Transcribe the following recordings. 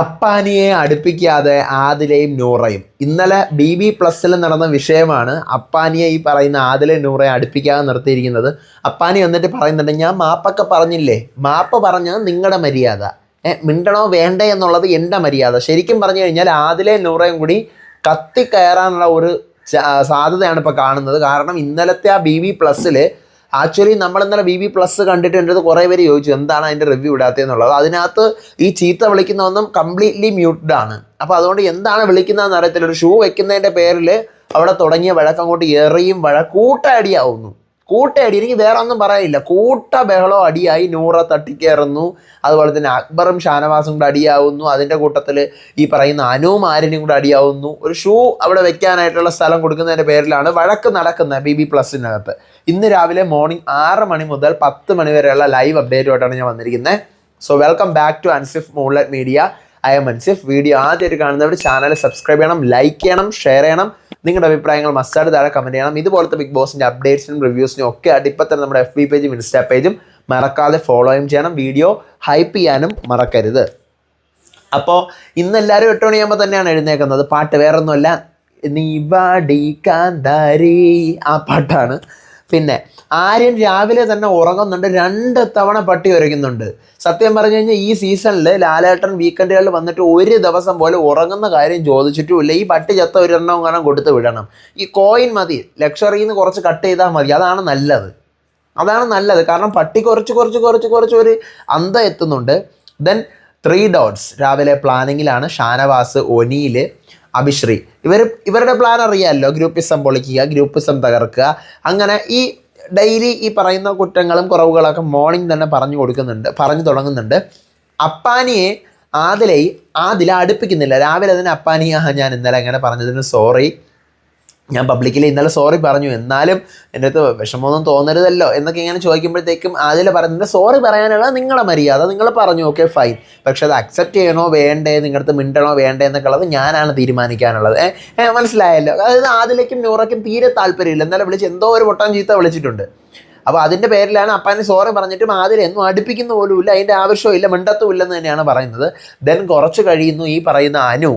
അപ്പാനിയെ അടുപ്പിക്കാതെ ആദിലയും നൂറയും. ഇന്നലെ B B പ്ലസ്സിൽ നടന്ന വിഷയമാണ് അപ്പാനിയെ ഈ പറയുന്ന ആദിലയും നൂറയും അടുപ്പിക്കാതെ നിർത്തിയിരിക്കുന്നത്. അപ്പാനി വന്നിട്ട് പറയുന്നുണ്ട് ഞാൻ മാപ്പൊക്കെ പറഞ്ഞില്ലേ? മാപ്പ് പറഞ്ഞത് നിങ്ങളുടെ മര്യാദ. മിണ്ടണോ വേണ്ടേ എന്നുള്ളത് എന്റെ മര്യാദ. ശരിക്കും പറഞ്ഞു കഴിഞ്ഞാൽ ആദിലയും നൂറയും കൂടി കത്തിക്കയറാനുള്ള ഒരു സാധ്യതയാണ് ഇപ്പോൾ കാണുന്നത്. കാരണം ഇന്നലത്തെ ആ ബി ബി പ്ലസ്സിൽ ആക്ച്വലി നമ്മൾ ഇന്നലെ ബി ബി പ്ലസ് കണ്ടിട്ട് എന്റെ അടുത്ത് കുറേ പേര് ചോദിച്ചു എന്താണ് അതിന്റെ റിവ്യൂ ഇടാത്തതെന്നുള്ളത്? അതിനകത്ത് ഈ ചീത്ത വിളിക്കുന്നതൊന്നും കംപ്ലീറ്റ്ലി മ്യൂട്ടഡ് ആണ്. അപ്പോൾ അതുകൊണ്ട് എന്താണ് വിളിക്കുന്നതെന്ന് അറിയത്തില്ല. ഒരു ഷൂ വെക്കുന്നതിന്റെ പേരിൽ അവിടെ തുടങ്ങിയ വഴക്കം കൊണ്ട് എറിയും വഴ കൂട്ടയടിയാവുന്നു കൂട്ടയടി എനിക്ക് വേറെ ഒന്നും പറയില്ല കൂട്ട ബഹളം അടിയായി നൂറ തട്ടിക്കയറുന്നു അതുപോലെ തന്നെ അക്ബറും ഷാനവാസും കൂടെ അടിയാവുന്നു. അതിന്റെ കൂട്ടത്തിൽ ഈ പറയുന്ന അനുവും ആര്യനും കൂടെ അടിയാവുന്നു. ഒരു ഷൂ അവിടെ വെക്കാനായിട്ടുള്ള സ്ഥലം കൊടുക്കുന്നതിന്റെ പേരിലാണ് വഴക്ക് നടക്കുന്നത് ബി ബി പ്ലസിനകത്ത്. ഇന്ന് രാവിലെ മോർണിംഗ് ആറ് മണി മുതൽ പത്ത് മണി വരെയുള്ള ലൈവ് അപ്ഡേറ്റുമായിട്ടാണ് ഞാൻ വന്നിരിക്കുന്നത്. So welcome back to Ansif moonlight media. I'm Ansif. Video ആദ്യമായിട്ട് കാണുന്നവർ ചാനൽ സബ്സ്ക്രൈബ് ചെയ്യണം ലൈക്ക് ചെയ്യണം ഷെയർ ചെയ്യണം. നിങ്ങളുടെ അഭിപ്രായങ്ങൾ മസ്റ്റാർഡ് താഴെ കമന്റ് ചെയ്യണം. ഇതുപോലത്തെ ബിഗ് ബോസിന്റെ അപ്ഡേറ്റ്സിനും റിവ്യൂസിനും ഒക്കെ ആയിട്ട് ഇപ്പം തന്നെ നമ്മുടെ എഫ് ബി പേജും ഇൻസ്റ്റാ പേജും മറക്കാതെ ഫോളോയും ചെയ്യണം. വീഡിയോ ഹൈപ്പ് ചെയ്യാനും മറക്കരുത്. അപ്പോൾ ഇന്ന് എല്ലാവരും എട്ട് മണിയാകുമ്പോൾ തന്നെയാണ് എഴുന്നേക്കുന്നത്. പാട്ട് വേറൊന്നുമല്ല. നീ വാടി കാന്താരി. ആ പാട്ടാണ്. പിന്നെ ആര്യൻ രാവിലെ തന്നെ ഉറങ്ങുന്നുണ്ട്. രണ്ട് തവണ പട്ടി ഉരയ്ക്കുന്നുണ്ട് സത്യം പറഞ്ഞു കഴിഞ്ഞാൽ ഈ സീസണിൽ ലാലേട്ടൻ വീക്കെൻഡുകളിൽ വന്നിട്ട് ഒരു ദിവസം പോലെ ഉറങ്ങുന്ന കാര്യം ചോദിച്ചിട്ടുമില്ല. ഈ പട്ടി ചത്ത ഒരെണ്ണം കാണാൻ കൊടുത്ത് വിടണം. ഈ കോയിൻ മതി. ലക്ഷറിയിൽ നിന്ന് കുറച്ച് കട്ട് ചെയ്താൽ മതി. അതാണ് നല്ലത്. അതാണ് നല്ലത്. കാരണം പട്ടി കുറച്ച് കുറച്ച് കുറച്ച് കുറച്ച് ഒരു അന്ത എത്തുന്നുണ്ട്. ദെൻ ത്രീ ഡോട്ട്സ് രാവിലെ പ്ലാനിങ്ങിലാണ് ഷാനവാസ് ഒനിയിൽ അഭിശ്രീ. ഇവർ ഇവരുടെ പ്ലാൻ അറിയാമല്ലോ ഗ്രൂപ്പിസം പൊളിക്കുക ഗ്രൂപ്പിസം തകർക്കുക. അങ്ങനെ ഈ ഡെയിലി ഈ പറയുന്ന കുറ്റങ്ങളും കുറവുകളൊക്കെ മോർണിംഗ് തന്നെ പറഞ്ഞു കൊടുക്കുന്നുണ്ട് പറഞ്ഞു തുടങ്ങുന്നുണ്ട്. അപ്പാനിയെ ആദിലെ ആദില അടുപ്പിക്കുന്നില്ല. രാവിലെ തന്നെ അപ്പാനിയാ "ആ, ഞാൻ ഇന്നലെ അങ്ങനെ പറഞ്ഞതിന് സോറി ഞാൻ പബ്ലിക്കിൽ ഇന്നലെ സോറി പറഞ്ഞു. എന്നാലും എന്റെ അടുത്ത് വിഷമമൊന്നും തോന്നരുതല്ലോ എന്നൊക്കെ ഇങ്ങനെ ചോദിക്കുമ്പോഴത്തേക്കും അതിൽ പറയുന്നത് സോറി പറയാനുള്ള നിങ്ങളെ മര്യാദ നിങ്ങൾ പറഞ്ഞു ഓക്കെ ഫൈൻ പക്ഷെ അത് അക്സെപ്റ്റ് ചെയ്യണോ വേണ്ടേ നിങ്ങളുടെ അടുത്ത് മിണ്ടണോ വേണ്ടേ എന്നൊക്കെയുള്ളത് ഞാനാണ് തീരുമാനിക്കാനുള്ളത്. മനസ്സിലായല്ലോ. അതായത് ആദിലേക്കും നൂറയ്ക്കും തീരെ താല്പര്യമില്ല. എന്നാലും വിളിച്ച് എന്തോ ഒരു പൊട്ടാൻ ചീത്ത വിളിച്ചിട്ടുണ്ട്. അപ്പോൾ അതിന്റെ പേരിലാണ് അപ്പാനെ സോറി പറഞ്ഞിട്ടും ആദ്യം എന്നും അടുപ്പിക്കുന്ന പോലുമില്ല. അതിന്റെ ആവശ്യമില്ല മിണ്ടത്തുമില്ലെന്ന് തന്നെയാണ് പറയുന്നത്. ദെൻ കുറച്ച് കഴിയുന്നു ഈ പറയുന്ന അനു.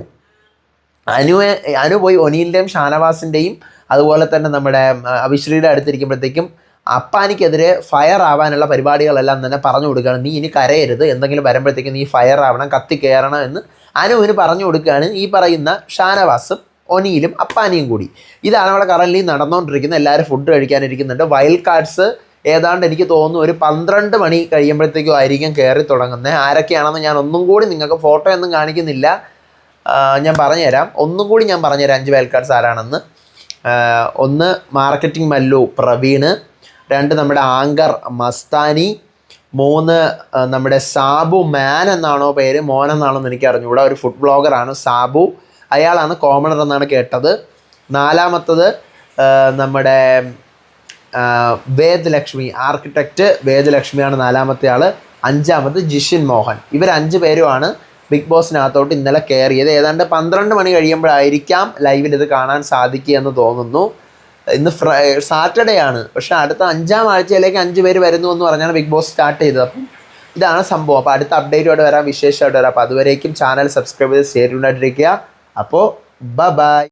അനുവെ അനു പോയി ഒനീലിന്റെയും ഷാനവാസിന്റെയും അതുപോലെ തന്നെ നമ്മുടെ അഭിശ്രീയുടെ അടുത്തിരിക്കുമ്പോഴത്തേക്കും അപ്പാനിക്കെതിരെ ഫയർ ആവാനുള്ള പരിപാടികളെല്ലാം തന്നെ പറഞ്ഞു കൊടുക്കുകയാണ്. നീ ഇനി കരയരുത്. എന്തെങ്കിലും വരുമ്പോഴത്തേക്കും നീ ഫയർ ആവണം കത്തി കയറണം എന്ന് അനുവിന് പറഞ്ഞു കൊടുക്കുകയാണ്. ഈ പറയുന്ന ഷാനവാസും ഒനിയിലും അപ്പാനിയും കൂടി. ഇതാണ് അവിടെ കറൻലി നടന്നുകൊണ്ടിരിക്കുന്നത് എല്ലാവരും ഫുഡ് കഴിക്കാനിരിക്കുന്നുണ്ട്. വൈൽഡ് കാർഡ്സ് ഏതാണ്ട് എനിക്ക് തോന്നുന്നു ഒരു പന്ത്രണ്ട് മണി കഴിയുമ്പോഴത്തേക്കും ആയിരിക്കും കയറി തുടങ്ങുന്നത്. ആരൊക്കെയാണെന്ന് ഞാൻ ഒന്നും കൂടി നിങ്ങൾക്ക് ഫോട്ടോ ഒന്നും കാണിക്കുന്നില്ല. ഞാൻ പറഞ്ഞുതരാം. ഒന്നും കൂടി ഞാൻ പറഞ്ഞുതരാം. അഞ്ച് വയൽക്കാർഡ്സ് ആരാണെന്ന്. ഒന്ന് മാർക്കറ്റിംഗ് മല്ലു പ്രവീണ് രണ്ട് നമ്മുടെ ആങ്കർ മസ്താനി. മൂന്ന് നമ്മുടെ സാബു മാൻ എന്നാണോ പേര് മോൻ എന്നാണോ എന്ന് എനിക്ക് അറിഞ്ഞുകൂടാ. ഒരു ഫുഡ് ബ്ലോഗറാണ് സാബു. അയാളാണ് കോമണർ എന്നാണ് കേട്ടത്. നാലാമത്തത് നമ്മുടെ വേദലക്ഷ്മി ആർക്കിടെക്റ്റ് വേദലക്ഷ്മിയാണ് നാലാമത്തെ ആൾ അഞ്ചാമത് ജിഷിൻ മോഹൻ. ഇവർ അഞ്ച് പേരുമാണ് ബിഗ് ബോസിനകത്തോട്ട് ഇന്നലെ കയറിയത് ഏതാണ്ട് പന്ത്രണ്ട് മണി കഴിയുമ്പോഴായിരിക്കാം ലൈവിൽ ഇത് കാണാൻ സാധിക്കുക എന്ന് തോന്നുന്നു. ഇന്ന് ഫ്രൈ സാറ്റർഡേ ആണ്. പക്ഷേ അടുത്ത അഞ്ചാം ആഴ്ചയിലേക്ക് അഞ്ച് പേര് വരുന്നു എന്ന് പറഞ്ഞാണ് ബിഗ് ബോസ് സ്റ്റാർട്ട് ചെയ്തത്. അപ്പം ഇതാണ് സംഭവം. അപ്പോൾ അടുത്ത അപ്ഡേറ്റോടെ വരാം വിശേഷമായിട്ട് വരാം. അപ്പോൾ അതുവരേക്കും ചാനൽ സബ്സ്ക്രൈബ് ചെയ്ത് ഷെയർ ഉണ്ടായിട്ടിരിക്കുക അപ്പോൾ ബ ബൈ